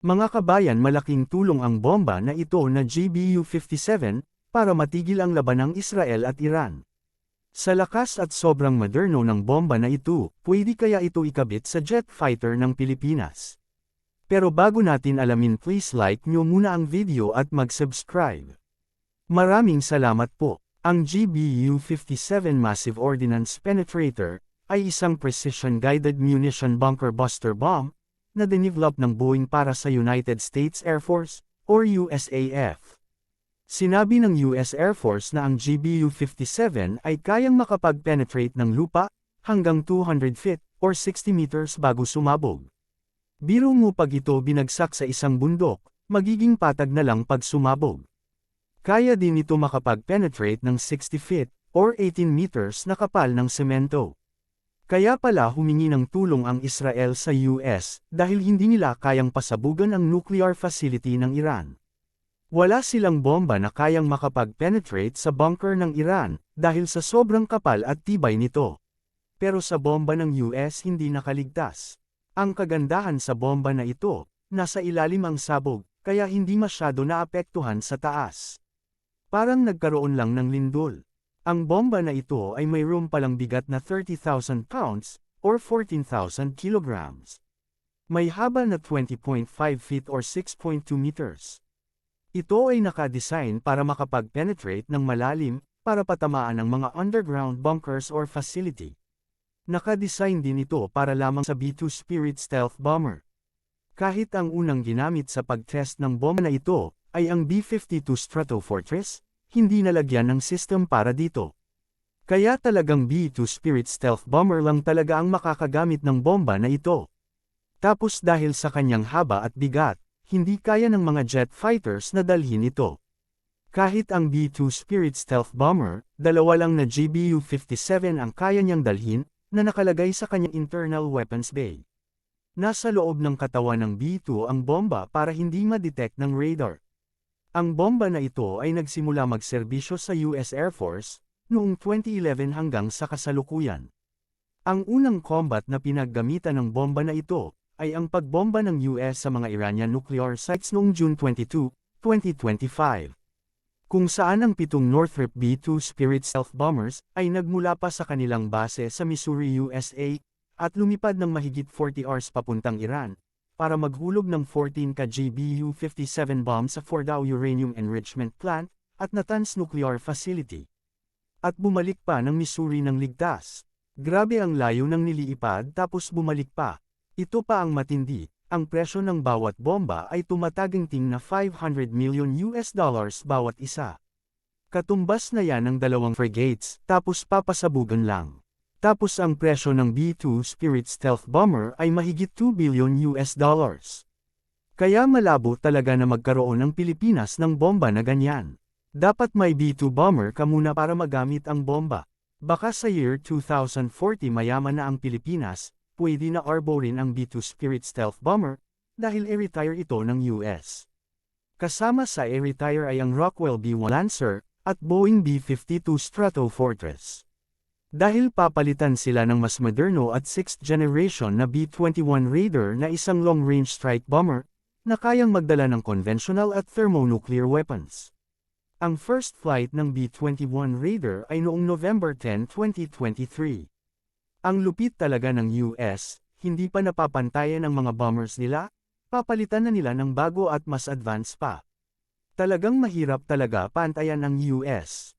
Mga kabayan malaking tulong ang bomba na ito na GBU-57, para matigil ang laban ng Israel at Iran. Sa lakas at sobrang moderno ng bomba na ito, pwede kaya ito ikabit sa jet fighter ng Pilipinas. Pero bago natin alamin please like nyo muna ang video at mag-subscribe. Maraming salamat po. Ang GBU-57 Massive Ordnance Penetrator ay isang precision-guided munition bunker buster bomb na develop ng Boeing para sa United States Air Force or USAF. Sinabi ng US Air Force na ang GBU-57 ay kayang makapag-penetrate ng lupa hanggang 200 feet or 60 meters bago sumabog. Biro mo pag ito binagsak sa isang bundok, magiging patag na lang pag sumabog. Kaya din ito makapag-penetrate ng 60 feet, or 18 meters na kapal ng semento. Kaya pala humingi ng tulong ang Israel sa US, dahil hindi nila kayang pasabugan ang nuclear facility ng Iran. Wala silang bomba na kayang makapag-penetrate sa bunker ng Iran, dahil sa sobrang kapal at tibay nito. Pero sa bomba ng US hindi nakaligtas. Ang kagandahan sa bomba na ito, nasa ilalim ang sabog, kaya hindi masyado naapektuhan sa taas. Parang nagkaroon lang ng lindol. Ang bomba na ito ay mayroon palang bigat na 30,000 pounds, or 14,000 kilograms. May haba na 20.5 feet or 6.2 meters. Ito ay nakadesign para makapag-penetrate ng malalim, para patamaan ng mga underground bunkers or facility. Nakadesign din ito para lamang sa B-2 Spirit stealth bomber. Kahit ang unang ginamit sa pag-test ng bomba na ito, ay ang B-52 Stratofortress, hindi nalagyan ng system para dito. Kaya talagang B-2 Spirit Stealth Bomber lang talaga ang makakagamit ng bomba na ito. Tapos dahil sa kanyang haba at bigat, hindi kaya ng mga jet fighters na dalhin ito. Kahit ang B-2 Spirit Stealth Bomber, dalawa lang na GBU-57 ang kaya niyang dalhin, na nakalagay sa kanyang internal weapons bay. Nasa loob ng katawan ng B-2 ang bomba para hindi ma-detect ng radar. Ang bomba na ito ay nagsimula magserbisyo sa US Air Force, noong 2011 hanggang sa kasalukuyan. Ang unang combat na pinaggamitan ng bomba na ito, ay ang pagbomba ng US sa mga Iranian nuclear sites noong June 22, 2025. Kung saan ang pitong Northrop B-2 Spirit Stealth Bombers ay nagmula pa sa kanilang base sa Missouri, USA, at lumipad ng mahigit 40 hours papuntang Iran, para maghulog ng 14 ka GBU-57 bomb sa Fordow Uranium Enrichment Plant at Natanz Nuclear Facility. At bumalik pa ng Missouri ng ligtas. Grabe ang layo ng niliipad tapos bumalik pa. Ito pa ang matindi, ang presyo ng bawat bomba ay tumataginting na 500 million US dollars bawat isa. Katumbas na yan ng dalawang frigates, tapos papasabugan lang. Tapos ang presyo ng B-2 Spirit Stealth Bomber ay mahigit 2 billion US dollars. Kaya malabo talaga na magkaroon ng Pilipinas ng bomba na ganyan. Dapat may B-2 bomber ka muna para magamit ang bomba. Baka sa year 2040 mayaman na ang Pilipinas, pwede na arborin ang B-2 Spirit Stealth Bomber, dahil i-retire ito ng US. Kasama sa i-retire ay ang Rockwell B-1 Lancer, at Boeing B-52 Stratofortress. Dahil papalitan sila ng mas moderno at 6th generation na B-21 Raider na isang long-range strike bomber, na kayang magdala ng conventional at thermonuclear weapons. Ang first flight ng B-21 Raider ay noong November 10, 2023. Ang lupit talaga ng US, hindi pa napapantayan ang mga bombers nila, papalitan na nila ng bago at mas advanced pa. Talagang mahirap talaga pantayan ang US.